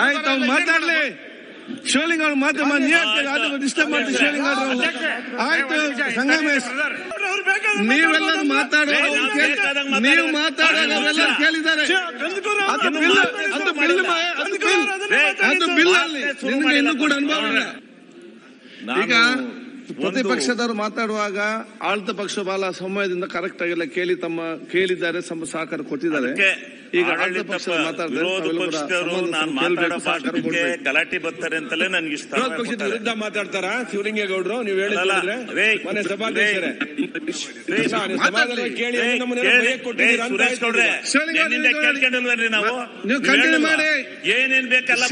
ಆಯ್ತು ಅವ್ನು ಮಾತಾಡ್ಲಿ. ಶಿವಲಿಂಗ ಅವ್ರು ಡಿಸ್ಟರ್ಬ್ ಮಾಡಿ ಶಿವಲಿಂಗ ಅವ್ರು. ಆಯ್ತು ಸಂಗಮೇಶ್. ನೀವೆಲ್ಲರೂ ಮಾತಾಡೋ ನೀವು ಮಾತಾಡೋದು ಅವರೆಲ್ಲರೂ ಕೇಳಿದ್ದಾರೆ. ಅದು ಬಿಲ್ ಅದು ಬಿಲ್ ಅದು ಬಿಲ್ ಅಲ್ಲಿ ನಿಮಗೆ ಇನ್ನೂ ಕೂಡ ಅನುಭವ ಇಲ್ಲ ಈಗ ಪ್ರತಿಪಕ್ಷದವರು ಮಾತಾಡುವಾಗ ಆಳ್ತ ಪಕ್ಷ ಬಾಲ ಸಮಯದಿಂದ ಕರೆಕ್ಟ್ ಆಗಿಲ್ಲ. ಕೇಳಿ ತಮ್ಮ ಕೇಳಿದ್ದಾರೆ ಸಹಕಾರ ಕೊಟ್ಟಿದ್ದಾರೆ. ಈಗ ಆಡಳಿತ ಮಾತಾಡ್ತಾರೆ ವಿರೋಧ ಪಕ್ಷದವರು ನಾನು ಮಾತಾಡೋ ಭಾಷಣಕ್ಕೆ ಗಲಾಟೆ ಬರ್ತಾರೆ ಅಂತಲೇ ನನ್ಗೆ ಇಷ್ಟ. ವಿರೋಧ ಪಕ್ಷದ ವಿರುದ್ಧ ಮಾತಾಡ್ತಾರ? ಶಿವಲಿಂಗೇಗೌಡರು ನೀವು ಹೇಳಿದ್ರೆ ಮನೆ ಸಭಾಧ್ಯಕ್ಷರೇ. ಸುರೇಶ್ ಗೌಡ್ರೆ ಕೇಳ್ಕೊಂಡಿಲ್ವೇನ್ರಿ ನಾವು. ಏನೇನ್ ಬೇಕಲ್ಲ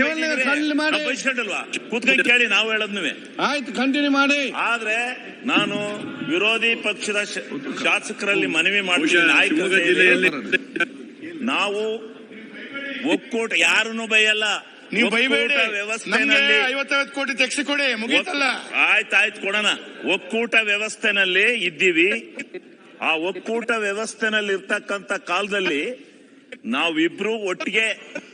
ಬಯಸ್ಕೊಂಡಿಲ್ವಾ? ಕೂತ್ಕೊಂಡು ಕೇಳಿ ನಾವು ಹೇಳದ್ನುವೆ ಆಯ್ತು ಕಂಟಿನ್ಯೂ ಮಾಡಿ. ಆದ್ರೆ ನಾನು ವಿರೋಧಿ ಪಕ್ಷದ ಶಾಸಕರಲ್ಲಿ ಮನವಿ ಮಾಡ್ತೀನಿ. ನಾಯಕರ ಜಿಲ್ಲೆಯಲ್ಲಿ ನಾವು ಒಕ್ಕೂಟ ಯಾರನ್ನು ಬೈಯಲ್ಲ. ನೀವು ಬೈಬೇಡಿ. ವ್ಯವಸ್ಥೆನಲ್ಲಿ ಐವತ್ತೈವತ್ತು ಕೋಟಿ ತೆಗ್ಸಿ ಕೊಡಿ ಮುಗೀತಲ್ಲ? ಆಯ್ತಾಯ್ತು ಕೊಡೋಣ. ಒಕ್ಕೂಟ ವ್ಯವಸ್ಥೆನಲ್ಲಿ ಇದ್ದೀವಿ. ಆ ಒಕ್ಕೂಟ ವ್ಯವಸ್ಥೆನಲ್ಲಿ ಇರ್ತಕ್ಕಂತ ಕಾಲದಲ್ಲಿ ನಾವಿಬ್ರು ಒಟ್ಟಿಗೆ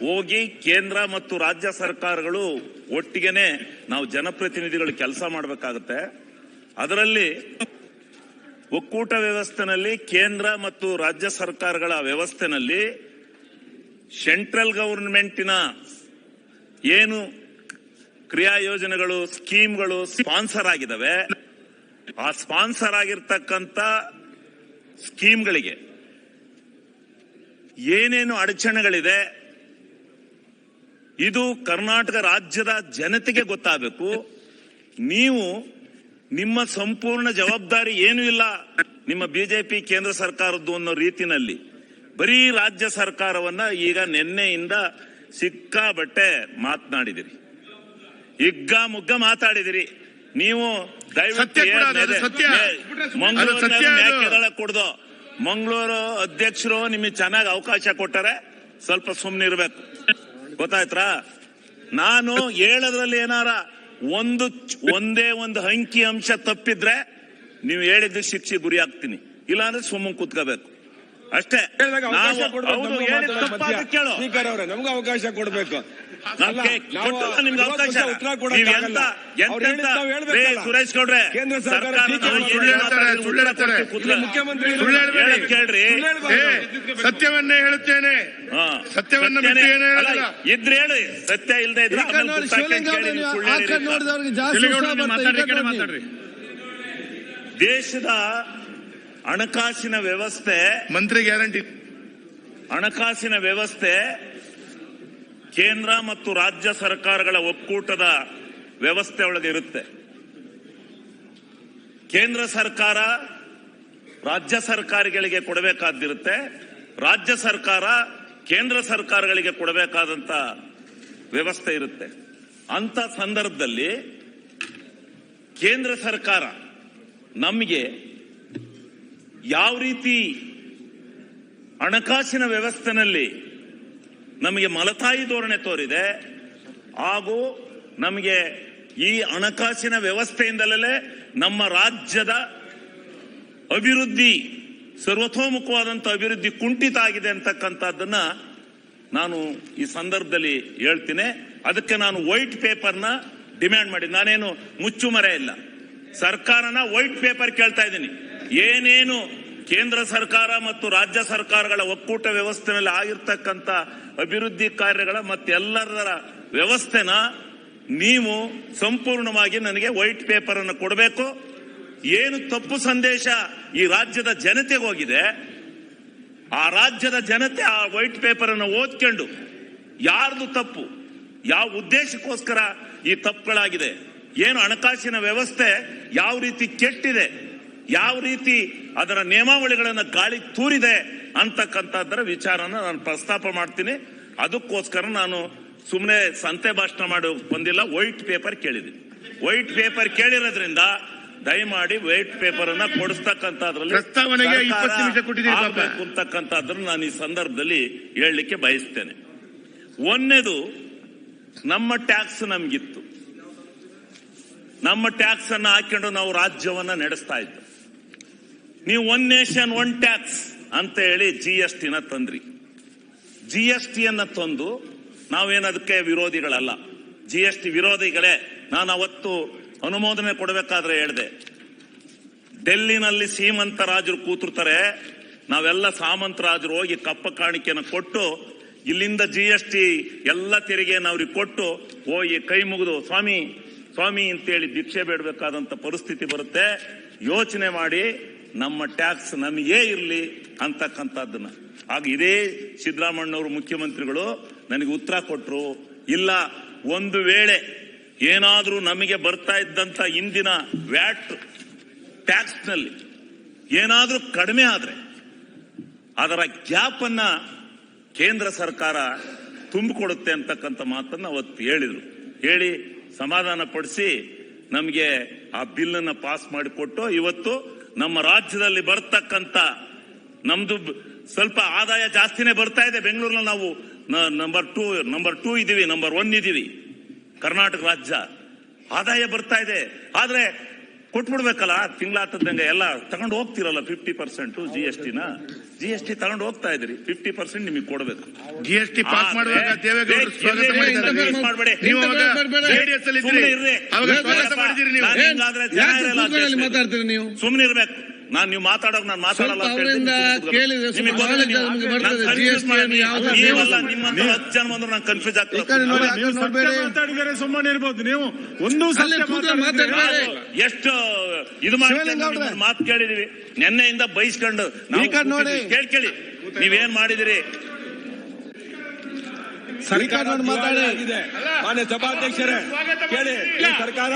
ಹೋಗಿ ಕೇಂದ್ರ ಮತ್ತು ರಾಜ್ಯ ಸರ್ಕಾರಗಳು ಒಟ್ಟಿಗೆನೆ ನಾವು ಜನಪ್ರತಿನಿಧಿಗಳು ಕೆಲಸ ಮಾಡಬೇಕಾಗತ್ತೆ. ಅದರಲ್ಲಿ ಒಕ್ಕೂಟ ವ್ಯವಸ್ಥೆನಲ್ಲಿ ಕೇಂದ್ರ ಮತ್ತು ರಾಜ್ಯ ಸರ್ಕಾರಗಳ ವ್ಯವಸ್ಥೆನಲ್ಲಿ ಸೆಂಟ್ರಲ್ ಗವರ್ಮೆಂಟಿನ ಏನು ಕ್ರಿಯಾ ಯೋಜನೆಗಳು, ಸ್ಕೀಮ್ಗಳು ಸ್ಪಾನ್ಸರ್ ಆಗಿದ್ದಾವೆ. ಆ ಸ್ಪಾನ್ಸರ್ ಆಗಿರ್ತಕ್ಕಂಥ ಸ್ಕೀಮ್ಗಳಿಗೆ ಏನೇನು ಅಡಚಣೆಗಳಿದೆ, ಇದು ಕರ್ನಾಟಕ ರಾಜ್ಯದ ಜನತೆಗೆ ಗೊತ್ತಾಗಬೇಕು. ನೀವು ನಿಮ್ಮ ಸಂಪೂರ್ಣ ಜವಾಬ್ದಾರಿ ಏನೂ ಇಲ್ಲ ನಿಮ್ಮ ಬಿಜೆಪಿ ಕೇಂದ್ರ ಸರ್ಕಾರದ್ದು ಅನ್ನೋ ರೀತಿನಲ್ಲಿ. ಬರೀ ರಾಜ್ಯ ಸರ್ಕಾರವನ್ನ ಈಗ ನಿನ್ನೆಯಿಂದ ಸಿಕ್ಕಾಬಟ್ಟೆ ಮಾತನಾಡಿದಿರಿ. ಇಗ್ಗ ಮುಗ್ಗ ಮಾತಾಡಿದಿರಿ. ನೀವು ದಯವಿಟ್ಟು. ಮಂಗಳೂರು ಕುಡ್ದು. ಮಂಗಳೂರು ಅಧ್ಯಕ್ಷರು ನಿಮಗೆ ಚೆನ್ನಾಗಿ ಅವಕಾಶ ಕೊಟ್ಟರೆ ಸ್ವಲ್ಪ ಸುಮ್ಮನೆ ಇರ್ಬೇಕು ಗೊತ್ತಾಯ್ತಾ ನಾನು ಹೇಳದ್ರಲ್ಲಿ ಏನಾರ ಒಂದು ಒಂದೇ ಒಂದು ಅಂಕಿ ಅಂಶ ತಪ್ಪಿದ್ರೆ ನೀವು ಹೇಳಿದ್ದು ಶಿಕ್ಷೆ ಗುರಿ ಆಗ್ತೀನಿ ಇಲ್ಲಾಂದ್ರೆ ಸುಮ್ಮನೆ ಕೂತ್ಕೋಬೇಕು. ಅಷ್ಟೇ. ನಾವು-. ಕೇಳು. ಸ್ಪೀಕರ್ ಅವರೇ ನಮಗೂ ಅವಕಾಶ ಕೊಡ್ಬೇಕು. ಸುರೇಶ್ ಗೌಡ್ರೆ ಕೇಂದ್ರ ಸರ್ಕಾರ ಮುಖ್ಯಮಂತ್ರಿ ಸುಳ್ಳು ಹೇಳ್ಬೇಡಿ. ಕೇಳ್ರಿ. ಸತ್ಯವನ್ನೇ ಹೇಳುತ್ತೇನೆ. ಹಾ. ಸತ್ಯವನ್ನ ಇದ್ರೆ ಹೇಳಿ. ಸತ್ಯ ಇಲ್ಲದೆ ಇದ್ರೆ ದೇಶದ ಹಣಕಾಸಿನ ವ್ಯವಸ್ಥೆ ಮಂತ್ರಿ ಗ್ಯಾರಂಟಿ. ಹಣಕಾಸಿನ ವ್ಯವಸ್ಥೆ ಕೇಂದ್ರ ಮತ್ತು ರಾಜ್ಯ ಸರ್ಕಾರಗಳ ಒಕ್ಕೂಟದ ವ್ಯವಸ್ಥೆ ಒಳಗಿರುತ್ತೆ ಕೇಂದ್ರ ಸರ್ಕಾರ ರಾಜ್ಯ ಸರ್ಕಾರಗಳಿಗೆ ಕೊಡಬೇಕಾದಿರುತ್ತೆ ರಾಜ್ಯ ಸರ್ಕಾರ ಕೇಂದ್ರ ಸರ್ಕಾರಗಳಿಗೆ ಕೊಡಬೇಕಾದಂತ ವ್ಯವಸ್ಥೆ ಇರುತ್ತೆ. ಅಂತ ಸಂದರ್ಭದಲ್ಲಿ ಕೇಂದ್ರ ಸರ್ಕಾರ ನಮಗೆ ಯಾವ ರೀತಿ ಹಣಕಾಸಿನ ವ್ಯವಸ್ಥೆನಲ್ಲಿ ನಮಗೆ ಮಲತಾಯಿ ಧೋರಣೆ ತೋರಿದೆ, ಹಾಗೂ ನಮಗೆ ಈ ಹಣಕಾಸಿನ ವ್ಯವಸ್ಥೆಯಿಂದಲೇ ನಮ್ಮ ರಾಜ್ಯದ ಅಭಿವೃದ್ಧಿ, ಸರ್ವತೋಮುಖವಾದಂಥ ಅಭಿವೃದ್ಧಿ ಕುಂಠಿತ ಆಗಿದೆ ಅಂತಕ್ಕಂಥದ್ದನ್ನ ನಾನು ಈ ಸಂದರ್ಭದಲ್ಲಿ ಹೇಳ್ತೀನಿ. ಅದಕ್ಕೆ ನಾನು ವೈಟ್ ಪೇಪರ್ನ ಡಿಮ್ಯಾಂಡ್ ಮಾಡಿ ನಾನೇನು ಮುಚ್ಚುಮರೆ ಇಲ್ಲ. ಸರ್ಕಾರನ ವೈಟ್ ಪೇಪರ್ ಕೇಳ್ತಾ ಇದ್ದೀನಿ. ಏನೇನು ಕೇಂದ್ರ ಸರ್ಕಾರ ಮತ್ತು ರಾಜ್ಯ ಸರ್ಕಾರಗಳ ಒಕ್ಕೂಟ ವ್ಯವಸ್ಥೆನಲ್ಲಿ ಆಗಿರ್ತಕ್ಕಂಥ ಅಭಿವೃದ್ಧಿ ಕಾರ್ಯಗಳ ಮತ್ತೆಲ್ಲರ ವ್ಯವಸ್ಥೆನ ನೀವು ಸಂಪೂರ್ಣವಾಗಿ ನನಗೆ ವೈಟ್ ಪೇಪರ್ ಅನ್ನು ಕೊಡಬೇಕು. ಏನು ತಪ್ಪು ಸಂದೇಶ ಈ ರಾಜ್ಯದ ಜನತೆಗೆ ಹೋಗಿದೆ, ಆ ರಾಜ್ಯದ ಜನತೆ ಆ ವೈಟ್ ಪೇಪರ್ ಅನ್ನು ಓದ್ಕೊಂಡು ಯಾರ್ದು ತಪ್ಪು, ಯಾವ ಉದ್ದೇಶಕ್ಕೋಸ್ಕರ ಈ ತಪ್ಪುಗಳಾಗಿದೆ, ಏನು ಹಣಕಾಸಿನ ವ್ಯವಸ್ಥೆ ಯಾವ ರೀತಿ ಕೆಟ್ಟಿದೆ ಯಾವ ರೀತಿ ಅದರ ನಿಯಮಾವಳಿಗಳನ್ನು ಗಾಳಿ ತೂರಿದೆ ಅಂತಕ್ಕಂಥದ್ದರ ವಿಚಾರನ ನಾನು ಪ್ರಸ್ತಾಪ ಮಾಡ್ತೀನಿ. ಅದಕ್ಕೋಸ್ಕರ ನಾನು ಸುಮ್ಮನೆ ಸಂತೆ ಭಾಷಣ ಮಾಡಿ ಬಂದಿಲ್ಲ ವೈಟ್ ಪೇಪರ್ ಕೇಳಿದ್ದೀನಿ. ವೈಟ್ ಪೇಪರ್ ಕೇಳಿರೋದ್ರಿಂದ ದಯಮಾಡಿ ವೈಟ್ ಪೇಪರ್ ಅನ್ನ ಕೊಡಿಸ್ತಕ್ಕಂಥದ್ರಲ್ಲಿ ಪ್ರಸ್ತಾವನೆಗೆ 20 ನಿಮಿಷ ಕೊಟ್ಟಿದ್ದೀರಿ ಪಾಪ. ಆಗ್ಬೇಕು ಅಂತಕ್ಕಂಥದ್ದನ್ನು ನಾನು ಈ ಸಂದರ್ಭದಲ್ಲಿ ಹೇಳಲಿಕ್ಕೆ ಬಯಸ್ತೇನೆ. ಒಂದನೇದು ನಮ್ಮ ಟ್ಯಾಕ್ಸ್ ನಮ್ಗಿತ್ತು. ನಮ್ಮ ಟ್ಯಾಕ್ಸ್ ಅನ್ನ ಹಾಕೊಂಡು ನಾವು ರಾಜ್ಯವನ್ನ ನಡೆಸ್ತಾ ಇದ್ದು ನೀವು ಒನ್ ನೇಷನ್ ಒನ್ ಟ್ಯಾಕ್ಸ್ ಅಂತ ಹೇಳಿ ಜಿ ಎಸ್ ಟಿನ ತಂದ್ರಿ. ಜಿ ಎಸ್ ಟಿಯನ್ನ ತಂದು ನಾವೇನದಕ್ಕೆ ವಿರೋಧಿಗಳಲ್ಲ. ಜಿ ಎಸ್ ಟಿ ವಿರೋಧಿಗಳೇ. ನಾನು ಅವತ್ತು ಅನುಮೋದನೆ ಕೊಡಬೇಕಾದ್ರೆ ಹೇಳಿದೆ. ಡೆಲ್ಲಿನಲ್ಲಿ ಸೀಮಂತ ರಾಜರು ಕೂತಿರ್ತಾರೆ. ನಾವೆಲ್ಲ ಸಾಮಂತ ರಾಜರು ಹೋಗಿ ಕಪ್ಪ ಕಾಣಿಕೆಯನ್ನು ಕೊಟ್ಟು, ಇಲ್ಲಿಂದ ಜಿ ಎಸ್ ಟಿ ಎಲ್ಲ ತೆರಿಗೆಯನ್ನು ಅವ್ರಿಗೆ ಕೊಟ್ಟು ಹೋಗಿ ಕೈ ಮುಗಿದು, ಸ್ವಾಮಿ ಸ್ವಾಮಿ ಅಂತೇಳಿ ಭಿಕ್ಷೆ ಬೇಡಬೇಕಾದಂತ ಪರಿಸ್ಥಿತಿ ಬರುತ್ತೆ. ಯೋಚನೆ ಮಾಡಿ ನಮ್ಮ ಟ್ಯಾಕ್ಸ್ ನಮಗೇ ಇರಲಿ ಅಂತಕ್ಕಂಥದ್ದನ್ನ. ಆಗ ಇದೇ ಸಿದ್ದರಾಮಣ್ಣವರು ಮುಖ್ಯಮಂತ್ರಿಗಳು ನನಗೆ ಉತ್ತರ ಕೊಟ್ಟರು ಇಲ್ಲ, ಒಂದು ವೇಳೆ ಏನಾದರೂ ನಮಗೆ ಬರ್ತಾ ಇದ್ದಂಥ ಇಂದಿನ ವ್ಯಾಟ್ ಟ್ಯಾಕ್ಸ್ನಲ್ಲಿ ಏನಾದರೂ ಕಡಿಮೆ ಆದರೆ ಅದರ ಗ್ಯಾಪ್ ಅನ್ನ ಕೇಂದ್ರ ಸರ್ಕಾರ ತುಂಬಿಕೊಡುತ್ತೆ ಅಂತಕ್ಕಂಥ ಮಾತನ್ನು ಅವತ್ತು ಹೇಳಿದರು. ಹೇಳಿ ಸಮಾಧಾನ ಪಡಿಸಿ ನಮಗೆ ಆ ಬಿಲ್ ಅನ್ನ ಪಾಸ್ ಮಾಡಿಕೊಟ್ಟು ಇವತ್ತು ನಮ್ಮ ರಾಜ್ಯದಲ್ಲಿ ಬರ್ತಕ್ಕಂತ ನಮ್ದು ಸ್ವಲ್ಪ ಆದಾಯ ಜಾಸ್ತಿನೇ ಬರ್ತಾ ಇದೆ. ಬೆಂಗಳೂರಿನಲ್ಲಿ ನಾವು ನಂಬರ್ ಟೂ ನಂಬರ್ ಟೂ ಇದೀವಿ ನಂಬರ್ ಒನ್ ಇದೀವಿ ಕರ್ನಾಟಕ ರಾಜ್ಯ. ಆದಾಯ ಬರ್ತಾ ಇದೆ. ಆದ್ರೆ ಕೊಟ್ಬಿಡ್ಬೇಕಲ್ಲ? ತಿಂಗಳಾತದಂಗೆ ಎಲ್ಲ ತಗೊಂಡು ಹೋಗ್ತಿರಲ್ಲ ಫಿಫ್ಟಿ ಪರ್ಸೆಂಟ್ ಜಿ ಎಸ್ ಟಿನ ಜಿ ಎಸ್ ಟಿ ತಗೊಂಡು ಹೋಗ್ತಾ ಇದ್ರಿ ಫಿಫ್ಟಿ ಪರ್ಸೆಂಟ್ ನಿಮಗೆ ಕೊಡಬೇಕು. ಜಿ ಎಸ್ ಟಿ ಪಾಸ್ ಮಾಡುವಾಗ ಸುಮ್ಮನೆ ದೇವೇಗೌಡರು ಸ್ವಾಗತ ಮಾಡಿದ್ದಾರೆ. ನೀವು ಅವಾಗ ಜೆಡಿಎಸ್ ಅಲ್ಲಿ ಇದ್ರಿ. ಇರ್ರಿ. ಅವಾಗ ಸ್ವಾಗತ ಮಾಡಿದಿರಿ ನೀವು. ಇರ್ಬೇಕು. ನಾನು ನೀವು ಮಾತಾಡೋಕೆ ನಾನು ಮಾತಾಡಲ್ಲ ಅಂತ ನೀವಲ್ಲ ನಿಮ್ಮಂತ ಹತ್ತು ಜನ ಬಂದ್ರು ನಾನು ಕನ್ಫ್ಯೂಸ್ ಆಗ್ತದೆ ಸುಮ್ಮನೆ ಇರ್ಬೋದು. ನೀವು ಒಂದು ಸಲ ಎಷ್ಟು ಇದು ಮಾಡಿ. ಮಾತು ಕೇಳಿದೀವಿ. ನಿನ್ನೆಯಿಂದ ಬೈಸ್ಕೊಂಡು ಕೇಳ್ಕೇಳಿ ನೀವೇನ್ ಮಾಡಿದಿರಿ? ಸರ್ಕಾರ ಮಾತಾಡಿ ಮಾನ್ಯ ಸಭಾಧ್ಯಕ್ಷರೇ ಕೇಳಿ ಸರ್ಕಾರ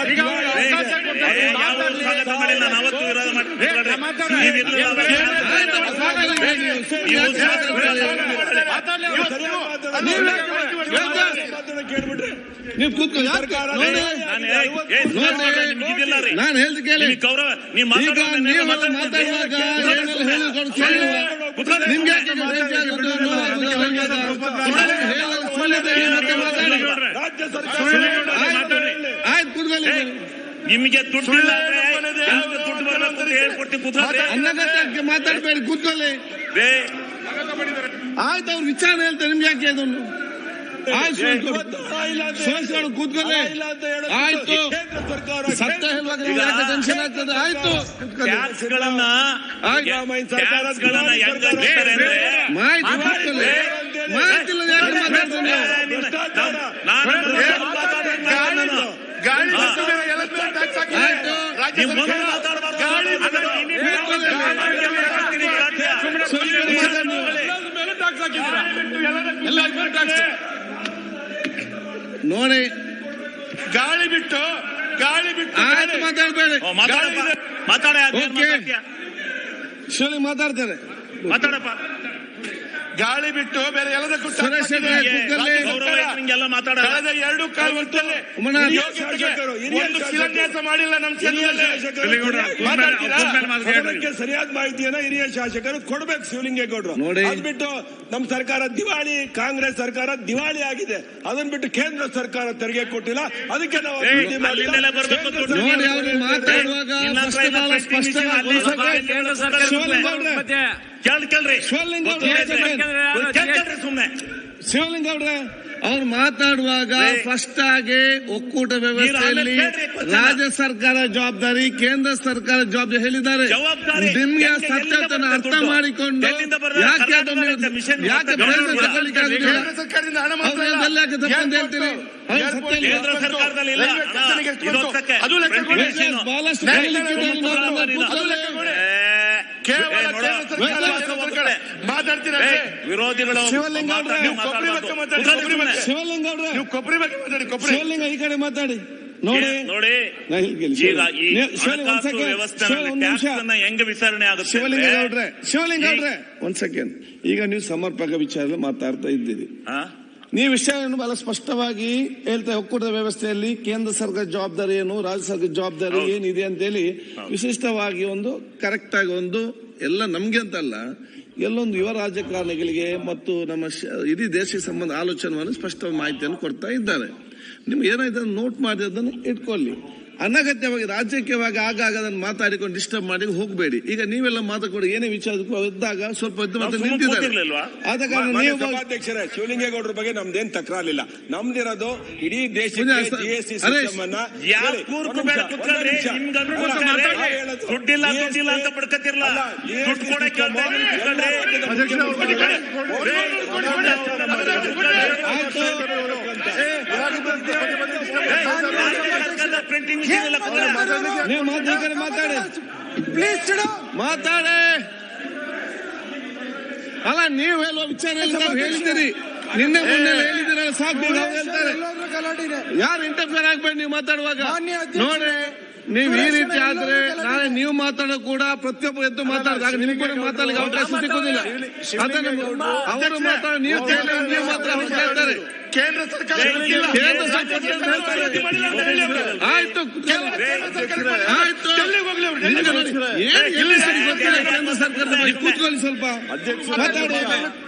ನೀವು. ಕೂತ್ಕೊಳ್ಳಿ. ನೋಡಿ. ನಾನು ಹೇಳ್ದು ಕೇಳಿ. ಗೌರವ ನೀವು ಮಾತಾಡುವಾಗ. ನಿಮ್ಗೆ ನಿಮಗೆ ದುಡ್ಡು ಇಲ್ಲ ಅಂದ್ರೆ ನಿಮ್ಗೆ ದುಡ್ಡು ಬರ್ಬೇಕು ಕೂತ್ಕೊಳ್ಳಿ. ಅನ್ನಗಟ್ಟಕ್ಕೆ ಮಾತಾಡ್ಬೇಡಿ? ಕೂತ್ಕೊಳ್ಳಿ. ಆಯ್ತು ಅವ್ರು ವಿಚಾರ ಹೇಳ್ತಾರೆ. ನಿಮ್ಗೆ ಯಾಕೆ ಅದನ್ನು ಸೋಸ್ಕೊಂಡು ಕೂತ್ಕೊಳ್ಳಿ. ಆಯ್ತು. ಸತ್ಯ ಹೇಳುವಾಗ ಯಾಕೆ ಟೆನ್ಷನ್ ಆಗ್ತದೆ? ಆಯ್ತು. ಕೂತ್ಕೊಳ್ಳಿ. ಟ್ಯಾಕ್ಸ್ ಗಳನ್ನ ಆಯ್ತು. ಟ್ಯಾಕ್ಸ್ ಗಳನ್ನ ಹೆಂಗ್ ಹಂಚ್ತಾರೆ ಅಂದ್ರೆ ಮಾಹಿತಿ ಗಾಳಿ. ನೋಡಿ. ಗಾಳಿ ಬಿಟ್ಟು ಗಾಳಿ ಬಿಟ್ಟು ಮಾತಾಡ್ಬೇಡಿ. ಮಾತಾಡ ಮಾತಾಡ್ತಾರೆ. ಮಾತಾಡಪ್ಪ. ಗಾಳಿ ಬಿಟ್ಟು ಬೇರೆ ಎಲ್ಲದಕ್ಕೂ ಸುರೇಶ್ ಗೌರವ ಮಾತಾಡ ಕಳೆದ ಎರಡು ಕಾಲ ವರ್ಷದಲ್ಲಿ ಒಂದು. ಶಿಲಾನ್ಯಾಸ ಮಾಡಿಲ್ಲ ನಮ್ಮ ಹಿರಿಯ ಕ್ಷೇತ್ರದಲ್ಲಿ? ಸರಿಯಾದ ಮಾಹಿತಿಯನ್ನ ಹಿರಿಯ ಶಾಸಕರು ಕೊಡ್ಬೇಕು ಶಿವಲಿಂಗೇಗೌಡರು. ನೋಡಿ. ಅದ್ ಬಿಟ್ಟು ನಮ್ಮ ಸರ್ಕಾರ ದಿವಾಳಿ ಕಾಂಗ್ರೆಸ್ ಸರ್ಕಾರ ದಿವಾಳಿ ಆಗಿದೆ. ಅದನ್ನ ಬಿಟ್ಟು ಕೇಂದ್ರ ಸರ್ಕಾರ ತೆರಿಗೆ ಕೊಟ್ಟಿಲ್ಲ. ಅದಕ್ಕೆ ನಾವು ಮಾತಾಡುವಾಗ ನಿನ್ನ ಹತ್ರ ಸ್ಪಷ್ಟ ಇಲ್ಲ ಬಹಳ ಪ್ರಶ್ನೆ ಸ್ಪಷ್ಟವಾಗಿ ಅಲ್ಲಿ ಗೊತ್ತಾಗ್ತದೆ. ಕೇಂದ್ರ ಸರ್ಕಾರ ಶಿವಲಿಂಗ ಅವ್ರೆ, ಮಾತಾಡುವಾಗ ಫಸ್ಟ್ ಆಗಿ ಒಕ್ಕೂಟ ವ್ಯವಸ್ಥೆಯಲ್ಲಿ. ರಾಜ್ಯ ಸರ್ಕಾರ ಜವಾಬ್ದಾರಿ ಕೇಂದ್ರ ಸರ್ಕಾರ ಜವಾಬ್ದಾರಿ ಹೇಳಿದ್ದಾರೆ. ನಿಮ್ಗೆ ಸತ್ಯತನ ಅರ್ಥ ಮಾಡಿಕೊಂಡು ಯಾಕೆ ಯಾಕೆ ಹೇಳ್ತೀರಿ? ಬಹಳಷ್ಟು ಕೇವಲ. ಕೇಂದ್ರ ಸರ್ಕಾರ ಮಾತಾಡ್ತೀರಾ ವಿರೋಧಿಗಳು ಶಿವಲಿಂಗ ನೀವು ಕೊಬ್ಬರಿ ಬಗ್ಗೆ ಮಾತಾಡಿ, ಕೊಬ್ಬರಿ ಶಿವಲಿಂಗ ನೀವು ಕೊಬ್ಬರಿ ಬಗ್ಗೆ ಮಾತಾಡಿ ಕೊಬ್ಬರಿ. ಶಿವಲಿಂಗ ಈ ಕಡೆ ಮಾತಾಡಿ. ನೋಡಿ. ನೋಡಿ. ಈಗ ಈ ಹಣಕಾಸು ಅನ್ನ ಹೆಂಗ ವಿತರಣೆ ಆಗುತ್ತೆ? ಶಿವಲಿಂಗ ಗೌಡ್ರೆ ಶಿವಲಿಂಗ ಗೌಡ್ರೆ ಒಂದ್ ಸೆಕೆಂಡ್. ಈಗ ನೀವು ಸಮರ್ಪಕ ವಿಚಾರ ಮಾತಾಡ್ತಾ ಇದ್ದೀರಿ. ನೀವು ವಿಷಯವನ್ನು ಬಹಳ ಸ್ಪಷ್ಟವಾಗಿ ಹೇಳ್ತಾ ಒಕ್ಕೂಟದ ವ್ಯವಸ್ಥೆಯಲ್ಲಿ ಕೇಂದ್ರ ಸರ್ಕಾರ ಜವಾಬ್ದಾರಿ ಏನು ರಾಜ್ಯ ಸರ್ಕಾರ ಜವಾಬ್ದಾರಿ. ಏನಿದೆ ಅಂತೇಳಿ ವಿಶಿಷ್ಟವಾಗಿ ಒಂದು ಕರೆಕ್ಟ್ ಆಗಿ ಒಂದು ಎಲ್ಲ ನಮ್ಗೆ ಅಂತಲ್ಲ ಎಲ್ಲೊಂದು ಯುವ ರಾಜಕಾರಣಿಗಳಿಗೆ ಮತ್ತು ನಮ್ಮ ಇಡೀ ದೇಶಕ್ಕೆ ಸಂಬಂಧ ಆಲೋಚನೆಯನ್ನು ಸ್ಪಷ್ಟ ಮಾಹಿತಿಯನ್ನು ಕೊಡ್ತಾ ಇದ್ದಾರೆ. ನಿಮ್ಗೆ ಏನಾಯ್ತು ನೋಟ್ ಮಾಡಿ ಅದನ್ನು ಇಟ್ಕೊಳ್ಳಿ. ಅನಗತ್ಯವಾಗಿ ರಾಜಕೀಯವಾಗಿ ಆಗಾಗ ಅದನ್ನು ಮಾತಾಡಿಕೊಂಡು ಡಿಸ್ಟರ್ಬ್ ಮಾಡಿ ಹೋಗಬೇಡಿ ಈಗ ನೀವೆಲ್ಲ ಮಾತಾಡ್ಕೊಂಡು ಏನೇ ವಿಚಾರಕ್ಕೂ ಇದ್ದಾಗ ಸ್ವಲ್ಪ ನಾವು ಸುಮ್ಮನೆ ನಿಂತಿದ್ದಾರೆ ಆದ ಕಾರಣ ನೀವು ಸಭಾಧ್ಯಕ್ಷರೇ ಶಿವಲಿಂಗೇಗೌಡರ ಬಗ್ಗೆ ನಮ್ದೇನ್ ತಕರಾರಿಲ್ಲ ನಮ್ದಿರೋದು ಇಡೀ ದೇಶ. ದುಡ್ಡಿಲ್ಲ ಅಂತ ದುಡ್ಡು ಕೊಡಕ್ಕೆ ಕೇಳ್ತಾ ಇದ್ರೆ ಎಲ್ಲ ಕುತ್ಕೊಳ್ರಿ. ರಾಜ್ಯದ ಮುಖ್ಯಮಂತ್ರಿಗಳೇ, ರೇ, ಸರ್ಕಾರದ ಪ್ರಿಂಟಿಂಗ್ ಮಿಷನ್ ಎಲ್ಲ ಕೊಡ್ತಾರೆ. ನೀವು ಮಾತು ಈ ಕಡೆ ಮಾತಾಡಿ. ಮಾತಾಡೆ. ಅಲ್ಲ ನೀವು ಹೇಳುವ ವಿಚಾರ ಹೇಳ್ತೀರಿ. ನಿನ್ನೆ ಮೊನ್ನೆ ಹೇಳಿದಿರಲ್ಲ ಸಾಕು ಹೇಳ್ತಾರೆ. ಯಾರು ಇಂಟರ್ಫಿಯರ್ ಆಗ್ಬೇಡಿ ನೀವು ಮಾತಾಡುವಾಗ. ನೋಡಿ ನೀವು ಈ ರೀತಿ ಆದ್ರೆ ನಾಳೆ ನೀವು ಮಾತಾಡೋ ಕೂಡ ಪ್ರತಿಯೊಬ್ಬ ಎದ್ದು ಮಾತಾಡಿದಾಗ ನಿಮ್ ಕೂಡ ಮಾತಾಡಲಿಕ್ಕೆ ಅವಕಾಶ ಸಿಕ್ಕುದಿಲ್ಲ. ಅದನ್ನು ಅವರು ಮಾತಾಡ ನೀವು ಕೇಳಿ ನೀವು ಮಾತ್ರ ಅವ್ರು ಕೇಳ್ತಾರೆ ಕೇಂದ್ರ ಸರ್ಕಾರ ಕೇಂದ್ರ ಸರ್ಕಾರ ಆಯ್ತು. ಆಯ್ತು. ಏನ್ ಎಲ್ಲಿ ಸರಿ ಗೊತ್ತಿಲ್ಲ. ಕೇಂದ್ರ ಸರ್ಕಾರದ ಬಗ್ಗೆ ಕೂತ್ಕೊಳ್ಳಿ ಸ್ವಲ್ಪ. ಮಾತಾಡಿ.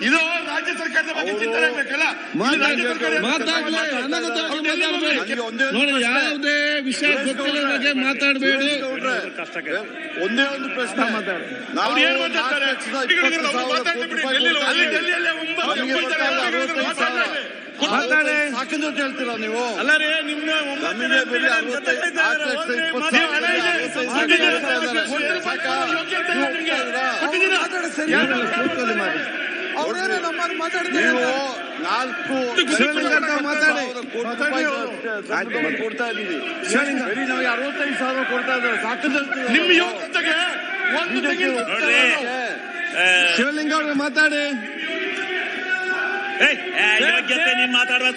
ಇದು ರಾಜ್ಯ ಸರ್ಕಾರದ ಬಗ್ಗೆ ಚಿಂತನೆ ಬೇಕಲ್ಲ ಮಾತಾಡ್ಲಿ. ಅನಗತ್ಯವಾಗಿ ನೋಡಿ ಯಾವುದೇ ವಿಷಯ ಗೊತ್ತಿಲ್ಲ ಬಗ್ಗೆ ಮಾತಾಡಬೇಡಿ. ಒಂದೇ ಒಂದು ಪ್ರಶ್ನೆ. ಸಾಕಿಂದು ಅಂತ ಹೇಳ್ತೀರಾ ನೀವು? ಅಲ್ಲ ರೀ ಮಾತಾಡ್ತಾರೆ? ನೀವು ನಾಲ್ಕು ಕೊಡ್ತಾ ಇದ್ದೀವಿ. ನಮಗೆ ಅರವತ್ತೈದು ಸಾವಿರ ಕೊಡ್ತಾ ಇದ್ದಾರೆ. ಸಾಕಿಂದು ಹೇಳ್ತೀರಾ ನಿಮ್ಮ ಯೋಗ್ಯತೆಗೆ ಒಂದು ಶಿವಲಿಂಗ ಅವ್ರಿಗೆ ಮಾತಾಡಿ. ಯೋಗ್ಯತೆ ನೀನ್ ಮಾತಾಡುವ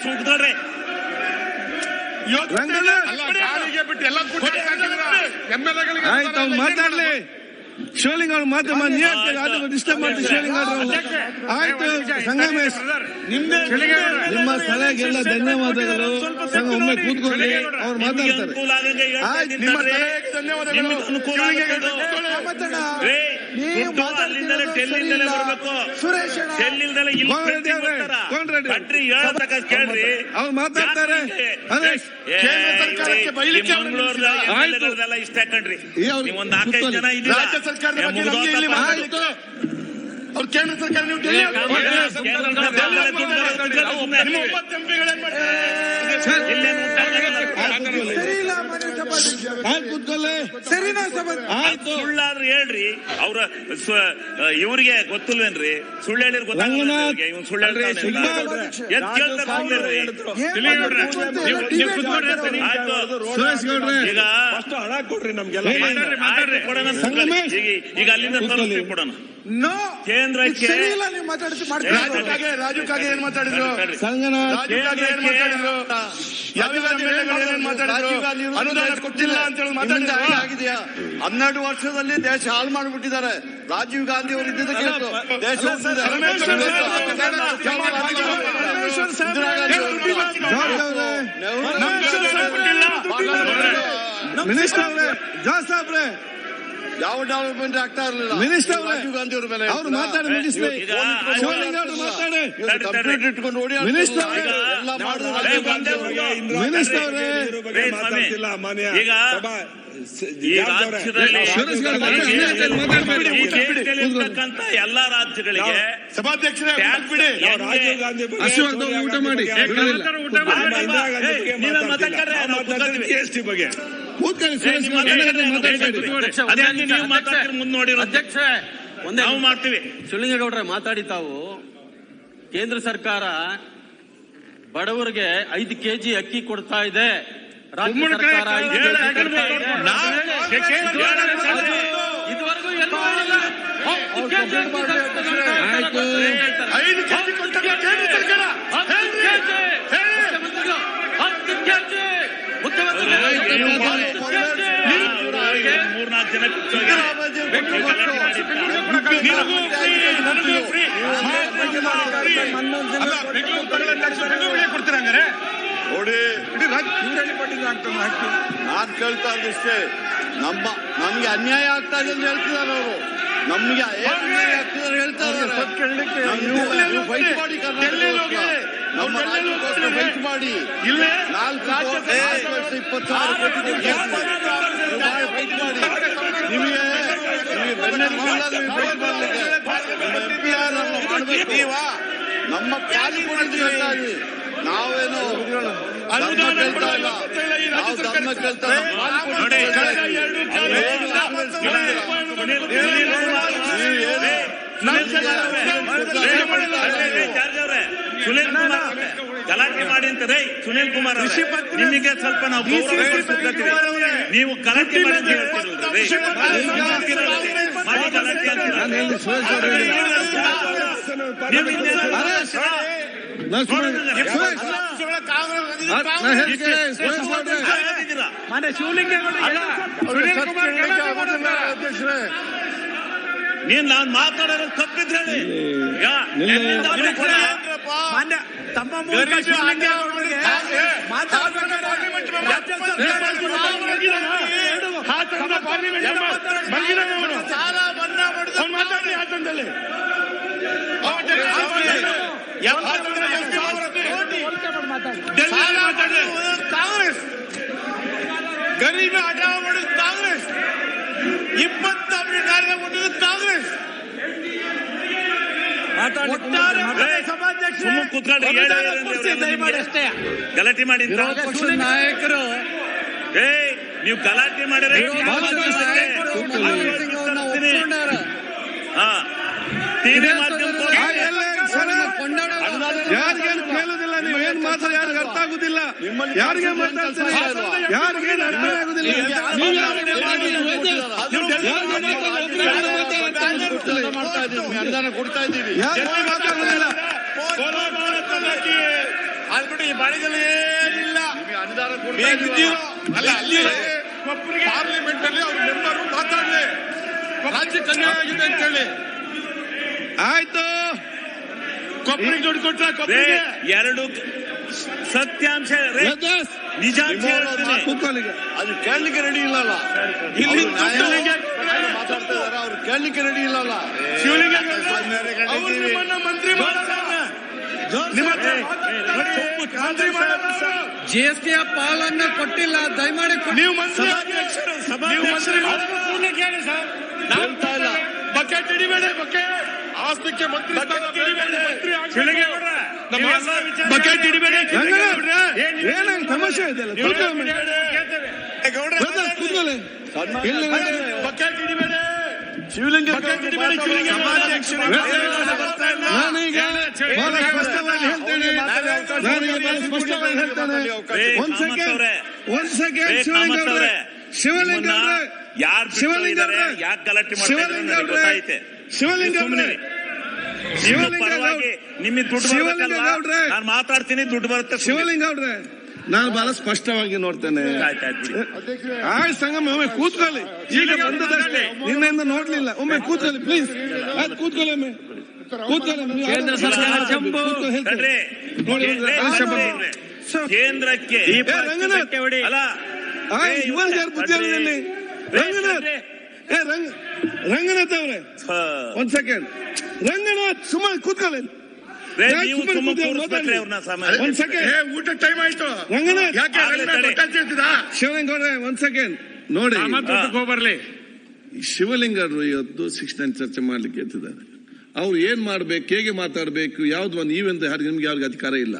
ಅಲ್ಲ ಗಾಳಿಗೆ ಬಿಟ್ಟು ಎಲ್ಲ ಕೂಡ ಎಂ ಎಲ್ ಎಗಳಿಗೆ ಆಯ್ತು ಮಾತಾಡ್ಲಿ. ಶಿವಲಿಂಗ ಅವ್ರ ಮಾತು ನೀವು ಡಿಸ್ಟರ್ಬ್ ಮಾಡ್ತೀವಿ ಶೇಲಿಂಗ್ ಅವ್ರು. ಆಯ್ತು ಸಂಗಮೇಶ್. ನಿಮ್ಮ ಸಲಹೆಗೆಲ್ಲ ಧನ್ಯವಾದಗಳು. ಸಂಘ ಒಮ್ಮೆ ಕೂತ್ಕೊಳ್ಳಿ. ಅವ್ರು ಮಾತಾಡ್ತಾರೆ. ಆಯ್ತು, ನಿಮ್ಮ ಧನ್ಯವಾದಗಳು. ಅಲ್ಲಿಂದಲೇ ಡೆಲ್ಲಿಂದಲೇ ಬರಬೇಕು. ಸುರೇಶ್ ಅಣ್ಣ. ಡೆಲ್ಲಿಂದಲೇ ಇಲ್ಲಿ. ಕಟ್ರಿ ಹೇಳತಕ್ಕ ಕೇಳ್ರಿ. ಅವ್ರು ಮಾತಾಡ್ತಾರೆ. ಇಷ್ಟ ಕಣ್ರಿ. ಈ ಅವ್ರು ನೀವು ಒಂದ್ ನಾಲ್ಕೈದು. ಜನ ಇದ್ದೀರಾ? ರಾಜ್ಯ ಸರ್ಕಾರದ ಏ, ಬಗ್ಗೆ ಮುಗ್ದೋತಪ್ಪ. ನಮ್ಗೆ ಇಲ್ಲಿ ಆಯ್ತು ಅವ್ರು ಕೇಂದ್ರ ಸರ್ಕಾರ ನೀವು ನಿಮ್ಮ. ಒಂಬತ್ತು ಎಂಪಿಗಳೇನ್ ಮಾಡ್ತಾರೆ? ಸುಳ್ಳಾದ್ರೆ ಹೇಳ್ರಿ ಅವ್ರ ಇವ್ರಿಗೆ ಗೊತ್ತಿಲ್ವೇನ್ರಿ? ಸುಳ್ಳು ಹೇಳಿರ್ ರಂಗನಾಥ್, ಇವ್ನು ಸುಳ್ಳು ಎದ್ ಕೇಳ್ತಾರೆ ಈಗ. ಫಸ್ಟ್ ಹಣ ಕೊಡ್ರಿ ನಮ್ಗೆಲ್ಲ. ಆಯ್ತು, ಕೊಡೋಣ ಈಗ ಅಲ್ಲಿಂದ ಕೊಡೋಣ. ನೋ ಕೇಂದ್ರಕ್ಕೆ- ಇಲ್ಲ ನೀವು ಮಾಡ್ತೀರಾ ರಾಜು ಕಾಗೆ ರಾಜು ಕಾಗೆ ಏನ್ ಮಾತಾಡಿದ್ರು ರಾಜು ಕಾಗೆ ಏನ್ ಅನುದಾನ ಕೊಟ್ಟಿಲ್ಲ ಅಂತ ಹೇಳಿ ಮಾತಾಡಿದ್ರು ಆಗಿದೆಯಾ ಹನ್ನೆರಡು ವರ್ಷದಲ್ಲಿ ದೇಶ ಹಾಳು ಮಾಡಿಬಿಟ್ಟಿದ್ದಾರೆ ರಾಜೀವ್ ಗಾಂಧಿ ಅವರು ಇದ್ದಿದ್ದಕ್ಕೆ ಅಲ್ಲ, ದೇಶ ಮಿನಿಸ್ಟರ್ ಅವ್ರೆ ಸಾಹೇಬ್ರೆ ಯಾವ ಡೆವಲಪ್ಮೆಂಟ್ ಆಗ್ತಾ ಇರಲಿಲ್ಲ? ಮಿನಿಸ್ಟರ್ ರಾಜೀವ್ ಗಾಂಧಿ ಅವರ ಮೇಲೆ ಅವ್ರು ಮಾತಾಡಿ ಮುಗಿಸ್ಲಿ ಈಗ ಶಿವಲಿಂಗ ಅವ್ರು ಮಾತಾಡಿ. ಕಂಪ್ಯೂಟರ್ ಇಟ್ಕೊಂಡು ಓಡಿ ಮಿನಿಸ್ಟರ್ ಎಲ್ಲ ಮಾಡಿದ್ರು ರಾಜೀವ್ ಗಾಂಧಿ ಒಂದು ಅವರು. ಮಿನಿಸ್ಟರ್ ಮಾತಾಡ್ತಿಲ್ಲ ಮಾನ್ಯ. ಈಗ ಎಲ್ಲ ರಾಜ್ಯಗಳಿಗೆ ಸಭಾಧ್ಯಕ್ಷರೇ ರಾಜೀವ್ ಗಾಂಧಿ ಬಗ್ಗೆ ಊಟ ಮಾಡಿ. ಬಗ್ಗೆ ಊಟ ಊಟ ಮಾಡಿ. ನೀವೇ ಮಾಡ್ತೀವಿ ಶಿವಲಿಂಗೇಗೌಡ್ರೆ ಮಾತಾಡಿ ತಾವು ಕೇಂದ್ರ ಸರ್ಕಾರ ಬಡವರಿಗೆ ಐದು ಕೆಜಿ ಅಕ್ಕಿ ಕೊಡ್ತಾ ಇದೆ ರಾಜ್ಯ ಸರ್ಕಾರ. ಇದುವರೆಗೂ ಎಲ್ಲೂ ಹೇಳಿಲ್ಲ. ಹತ್ತು ಕೆಜಿ ಅಕ್ಕಿ ತರಿಸ್ತಾರೆ ಅಂತ ಆಯ್ತು. ಹೇಳ್ತಾರೆ. ಐದು ಕೆಜಿ ಕೊಟ್ಟಲ್ಲ ಕೇಂದ್ರ ಸರ್ಕಾರ ಹತ್ತು ಕೆಜಿ. ಮುಖ್ಯಮಂತ್ರಿಗಳು, ಹತ್ತು ಕೆಜಿ. ಮುಖ್ಯಮಂತ್ರಿಗಳು, ಆಯ್ತು, ನೀವು ಮಾತಾಡಿ. ಹತ್ತು ಕೆಜಿ. ಮೂರ್ನಾಲ್ಕು ಜನ ನಿನಗೂ ಫ್ರೀ ನನಗೂ ಫ್ರೀ ಅಲ್ಲ ಬೆಂಗಳೂರು ನೋಡಿ ನಾನ್ ಕೇಳ್ತಾ ಇದ್ದಿಷ್ಟೇ ನಮ್ಮ ನಮ್ಗೆ ಅನ್ಯಾಯ ಆಗ್ತಾ ಇದೆ ಅಂತ ಹೇಳ್ತಿದ್ದಾರೆ ಅವರು ನಮ್ಗೆ ಏನ್ ಅನ್ಯಾಯ ಆಗ್ತಿದ್ದಾರೆ ಹೇಳ್ತಾ ಇದ್ದಾರೆ fight ಮಾಡಿ ಕರ್ನಾಟಕಕ್ಕೋಸ್ಕರ. ನಮ್ಮ ಫೈಟ್ ಮಾಡಿ ನಾಲ್ಕು ನಾಲ್ಕು ಲಕ್ಷ ಇಪ್ಪತ್ತು ಸಾವಿರ ಕೊಟ್ಟಿದ್ದೀವಿ ಫೈಟ್ ಮಾಡಿ ನಿಮಗೆ ನಮ್ಮ ಪಾಲಿ ಕೊಟ್ಟಿದ್ದೀವಿ ನಾವೇನು ಧರ್ಮ ಕೇಳ್ತಾ ಇಲ್ಲ ಸುನೀಲ್ ಕುಮಾರ್ ಗಲಾಟೆ ಮಾಡಿ ಅಂತ ರೈ ಸುನೀಲ್ ಕುಮಾರ್ ನಿಮಗೆ ಸ್ವಲ್ಪ ನಾವು ನೀವು ಗಲಾಟೆ ಮಾಡಿ ಮಾನ್ಯ ಶಿವಲಿಂಗೇಗೌಡ ರೈ. ಮಾಡಿ ಗಲಾಟೆ ಅಂತೀರ. ನಾನು ಹೇಳಿ ಸುರೇಶ್ ಅವ್ರು ಹೇಳಿ ನೀವು ಇನ್ನೇನು- ನಾನು ಸುರೇಶ್ ಸುರೇಶ್ ಆ, ನಾ ಹೇಳ್ತೀನಿ, ಸುರೇಶ್ ಅವ್ರೆ. ಹೇಳಿದ್ದೀರಾ? ಅವ್ರಿಗೆ ಸತ್ಯ ಹೇಳಕ್ಕೆ ಆಗೋದಿಲ್ಲ, ಅಧ್ಯಕ್ಷರೇ ನೀನ್ ನಾನ್ ಮಾತಾಡೋದು ತಪ್ಪಿದ್ರೆ ತಮ್ಮ ಮನ್ನಾ ಮಾಡಿದ ಕಾಂಗ್ರೆಸ್. ಗರೀಬಿ ಹಠಾವ್ ಮಾಡಿದ ಕಾಂಗ್ರೆಸ್. ಇಪ್ಪತ್ತೊಂದು ಕೊಟ್ಟಿದ್ದು ಕಾಂಗ್ರೆಸ್. ಗಲಾಟೆ ಮಾಡಿ. ನಾಯಕರು. ಏ ನೀವು ಗಲಾಟೆ ಮಾಡಿದ್ರೆ. ಯಾರಿಗೇನು ಕೇಳುದಿಲ್ಲ ನೀವು ಏನ್ ಮಾತಾಡ ಯಾರಿಗೆ ಅರ್ಥ ಆಗುದಿಲ್ಲ. ಯಾರಿಗೆ ಮಾತಾಡ್ತಾರೆ ಯಾರಿಗೇನು ಅರ್ಥ ಆಗುದಿಲ್ಲ? ಯಾರಿಗೆ ಮಾಡ್ತಾ ಇದ್ದೀವಿ, ಅನುದಾನ ಕೊಡ್ತಾ ಇದ್ದೀವಿ ಅದ್ಬಿಟ್ಟು ಈ ಬಾಡಿಗೆಲ್ಲಿ ಏನಿಲ್ಲ. ಅನುದಾನ ಕೊಡ್ತಾ ಇದ್ದೀವಿ ಅಲ್ಲ ಅಲ್ಲಿ ಪಾರ್ಲಿಮೆಂಟ್ ಅಲ್ಲಿ ಅವ್ರ ಮೆಂಬರ್ ಮಾತಾಡಲಿ ರಾಜ್ಯ ಆಗಿದೆ ಅಂತ ಹೇಳಿ. ಆಯ್ತು. ಕೊಬ್ಬರಿಗೆ ದುಡ್ಡು ಕೊಟ್ರ ರೇ, ಕೊಬ್ಬರಿಗೆ ಎರಡು ಸತ್ಯಾಂಶ ನಿಜಾಂಶ. ಅದು ಕೇಳಲಿಕ್ಕೆ ರೆಡಿ ಇಲ್ಲಲ್ಲ. ಇಲ್ಲಿ ಮಾತಾಡ್ತಾ ಇದಾರೆ ಅವ್ರು ಕೇಳಲಿಕ್ಕೆ ರೆಡಿ ಇಲ್ಲಲ್ಲ. ಶಿವಲಿಂಗ ಅವ್ರು ನಿಮ್ಮನ್ನ ಮಂತ್ರಿ ಜಿಎಸ್ಟಿಯ ಪಾಲನ್ನ ಕೊಟ್ಟಿಲ್ಲ ದಯಮಾಡಿ. ನೀವು ಮಂತ್ರಿ ಬಕೆಟ್ ಹಿಡಿಬೇಡಿ ಬಕೆಟ್ ಆಸ್ತಿಕ್ಕೆ ಮಂತ್ರಿ ಬಕೆಟ್ ಹಿಡಿಬೇಡಿ ಏನಾಯ್ತು ಸಮಸ್ಯೆ ಇದೆಯಲ್ಲ. ಬಕೆಟ್ ಹಿಡಿಬೇಡಿ ಶಿವಲಿಂಗ ನಾನೀಗ ಬಹಳ ಸ್ಪಷ್ಟವಾಗಿ ಹೇಳ್ತೇನೆ. ನಾನೀಗ ಬಹಳ ಸ್ಪಷ್ಟವಾಗಿ ಹೇಳ್ತೇನೆ. ರೇ, ಒಂದ್ ಕಾಮತ್ ಸೆಕೆಂಡ್ ಅವ್ರೆ. ಒಂದ್ ಸೆಕೆಂಡ್ ರೇ, ಶಿವಲಿಂಗ ಅವ್ರೆ. ಶಿವಲಿಂಗ ನಿಮ್ಮನ್ನ ಅವ್ರೆ ಯಾರ್ ಬಿಟ್ಟು ಶಿವಲಿಂಗ ಹೋಗಿದ್ದಾರೆ, ಅವ್ರೆ ಯಾಕ್ ಗಲಾಟೆ ಮಾಡ್ತಾ ಶಿವಲಿಂಗ ಗೊತ್ತಾಯ್ತೆ. ಶಿವಲಿಂಗ ಅವ್ರೆ ನಿಮ್ಮ ಶಿವಲಿಂಗ ಪರವಾಗಿ ನಿಮಗೆ ದುಡ್ಡು. ನಾನು ಮಾತಾಡ್ತೀನಿ ದುಡ್ಡು ಬರುತ್ತೆ. ಶಿವಲಿಂಗ ಅವ್ರೆ ನಾನು ಬಹಳ ಸ್ಪಷ್ಟವಾಗಿ ನೋಡ್ತೇನೆ. ಆಯ್ತು ಸಂಗಮ ಒಮ್ಮೆ ಕೂತ್ಕೊಳ್ಳಿ. ಈಗ ಬಂದದಷ್ಟೇ ನಿನ್ನೆಯಿಂದ ನೋಡ್ಲಿಲ್ಲ. ಒಮ್ಮೆ ಕೂತ್ಕೊಳ್ಳಿ ಪ್ಲೀಸ್ ಆಯ್ತು ಕೂತ್ಕೊಳ್ಳಿ ಒಮ್ಮೆ. ಕೇಂದ್ರಕ್ಕೆ ರಂಗನಾಥ್. ಯಾರು ಬುದ್ಧಿ ಅವ್ರೆ. ಒಂದ್ ಸೆಕೆಂಡ್ ರಂಗನಾಥ್ ಸುಮ್ಮನೆ ಕೂತ್ಕೊಳ್ಳಿ. ಒಂದ್ ಸೆಕೆಂಡ್ ಏ ಊಟ ಟೈಮ್ ಆಯ್ತು. ರಂಗನಾಥ್ ಯಾಕೆ ಆಗ್ಲಿ ರೈಲ್ವೆ ತಡಿ. ಗೊತ್ತಾಗ್ತಿರ್ತದ ಶಿವಲಿಂಗ ಅವ್ರೆ ಒಂದ್ ಸೆಕೆಂಡ್ ನೋಡಿ. ಹೋಗ್ಬರ್ಲಿ. ಶಿವಲಿಂಗರು ಇವತ್ತು ಶಿಕ್ಷಣ ಚರ್ಚೆ ಮಾಡ್ಲಿಕ್ಕೆ ಎತ್ತಿದ್ದಾರೆ. ಅವ್ರು ಏನ್ ಮಾಡ್ಬೇಕು ಹೇಗೆ ಮಾತಾಡ್ಬೇಕು ಯಾವ್ದು ಯಾರಿಗೆ ನಿಮ್ಗೆ ಯಾರಿಗೂ ಅಧಿಕಾರ ಇಲ್ಲ.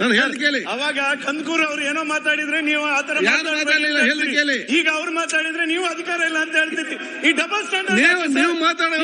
ನಾನು ಹೇಳಿ ಕೇಳಿ. ಅವಾಗ ಕಂದಕೂರ್ ಅವ್ರು ಏನೋ ಮಾತಾಡಿದ್ರೆ ನೀವು ಆತರ ಮಾತಾಡಲಿಲ್ಲ? ಹೇಳಿ ಹೇಳ್ರಿ ಕೇಳಿ. ಈಗ ಅವ್ರು ಮಾತಾಡಿದ್ರೆ ನೀವು ಅಧಿಕಾರ ಇಲ್ಲ ಅಂತ ಹೇಳ್ತೀರಿ. ಈ ಡಬಲ್ ಸ್ಟ್ಯಾಂಡರ್ಡ್ ನೀವು ನೀವು ಮಾತಾಡೋ